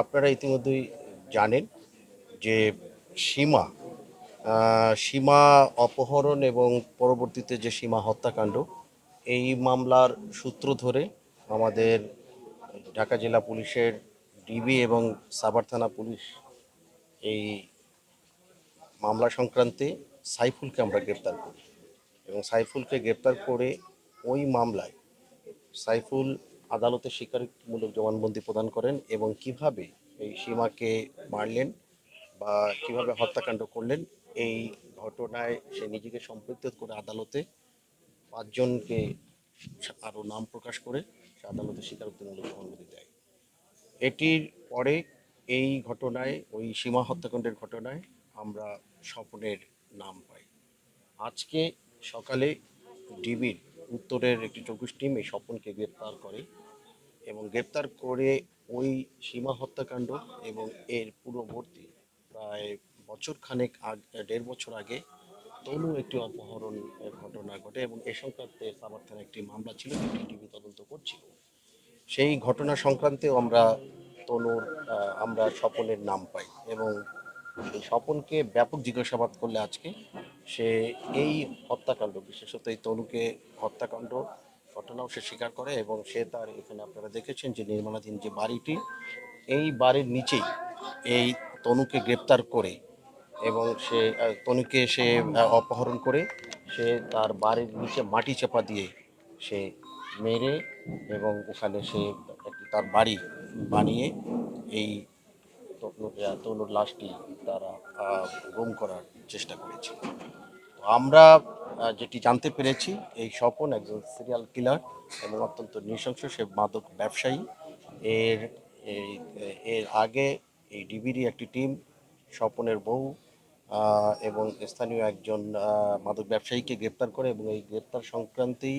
আপনারা ইতিমধ্যেই জানেন যে সীমা সীমা অপহরণ এবং পরবর্তীতে যে সীমা হত্যাকাণ্ড, এই মামলার সূত্র ধরে আমাদের ঢাকা জেলা পুলিশের ডিবি এবং সাভার থানা পুলিশ এই মামলা সংক্রান্তে সাইফুলকে আমরা গ্রেপ্তার করি। এবং সাইফুলকে গ্রেপ্তার করে ওই মামলায় সাইফুল আদালতে স্বীকারোক্তিমূলক জবানবন্দি প্রদান করেন এবং কীভাবে এই সীমাকে মারলেন বা কীভাবে হত্যাকাণ্ড করলেন, এই ঘটনায় সে নিজেকে সম্পৃক্ত করে আদালতে পাঁচজনকে আরও নাম প্রকাশ করে সে আদালতে স্বীকারোক্তিমূলক জবানবন্দি দেয়। এটির পরে এই ঘটনায়, ওই সীমা হত্যাকাণ্ডের ঘটনায় আমরা স্বপনের নাম পাই। আজকে সকালে ডিবির উত্তরের একটি চৌকুশ টিম এই স্বপনকে গ্রেপ্তার করে এবং গ্রেপ্তার করে ওই সীমা হত্যাকাণ্ড এবং এর পূর্ববর্তী প্রায় বছর খানেক আগ, দেড় বছর আগে তনু একটি অপহরণ ঘটনা ঘটে এবং এ সংক্রান্তে সাভার থানায় একটি মামলা ছিল যেটি ডিবি তদন্ত করছিল। সেই ঘটনা সংক্রান্তেও আমরা তনুর আমরা স্বপনের নাম পাই এবং এই স্বপনকে ব্যাপক জিজ্ঞাসাবাদ করলে আজকে সে এই হত্যাকাণ্ড, বিশেষত এই তনুকে হত্যাকাণ্ড ঘটনাও সে স্বীকার করে এবং সে তার এখানে আপনারা দেখেছেন যে নির্মাণাধীন যে বাড়িটি, এই বাড়ির নিচেই এই তনুকে গ্রেপ্তার করে এবং সে তনুকে সে অপহরণ করে সে তার বাড়ির নিচে মাটি চাপা দিয়ে সে মেরে এবং ওখানে সে তার বাড়ি বানিয়ে এই তনু- তনুর লাশটি তারা গুম করার চেষ্টা করেছে। আমরা যেটি জানতে পেরেছি, এই স্বপন একজন সিরিয়াল কিলার এবং অত্যন্ত নৃশংস, সে মাদক ব্যবসায়ী। এর এর আগে এই ডিবিরই একটি টিম স্বপনের বউ এবং স্থানীয় একজন মাদক ব্যবসায়ীকে গ্রেপ্তার করে এবং এই গ্রেপ্তার সংক্রান্তেই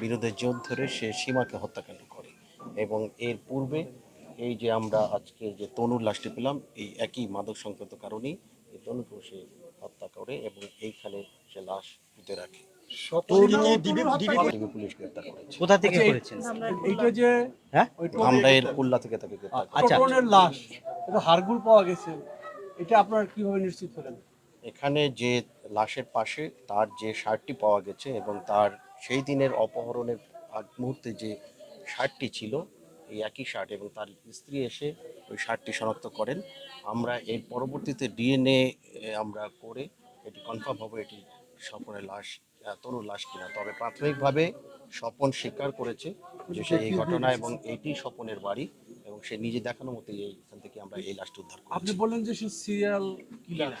বিরোধের জোর ধরে সে সীমাকে হত্যাকাণ্ড করে। এবং এর পূর্বে এই যে আমরা আজকে যে তনুর লাশটি পেলাম, এই একই মাদক সংক্রান্ত কারণেই এই তনুকেও সে হত্যা করে এবং এইখানে সে লাশ পুঁতে রাখে। পুলিশ গ্রেপ্তার করেছে কোথা থেকে আচ্ছা, করেছেন? এইটা যে হ্যাঁ? আমরা এর কুল্লা থেকে তাকে গ্রেপ্তার আচ্ছা লাশ এটা হাড়গুড় পাওয়া গেছে। এটা আপনারা কীভাবে নিশ্চিত হলেন? এখানে যে লাশের পাশে তার যে শার্টটি পাওয়া গেছে এবং তার সেই দিনের অপহরণের আগ মুহূর্তে যে শার্টটি ছিল এই একই শার্ট এবং তার স্ত্রী এসে ওই শার্টটি শনাক্ত করেন। আমরা এর পরবর্তীতে ডিএনএ আমরা করে এটি কনফার্ম হবে এটি স্বপনের লাশ আহ, লাশ কিনা। তবে প্রাথমিকভাবে স্বপন স্বীকার করেছে যে সে এই ঘটনা এবং এটি স্বপনের বাড়ি এবং সে নিজে দেখানো মতো এইখান থেকে আমরা এই লাশটি উদ্ধার করি আপনি বললেন যে সে সিরিয়াল কিলার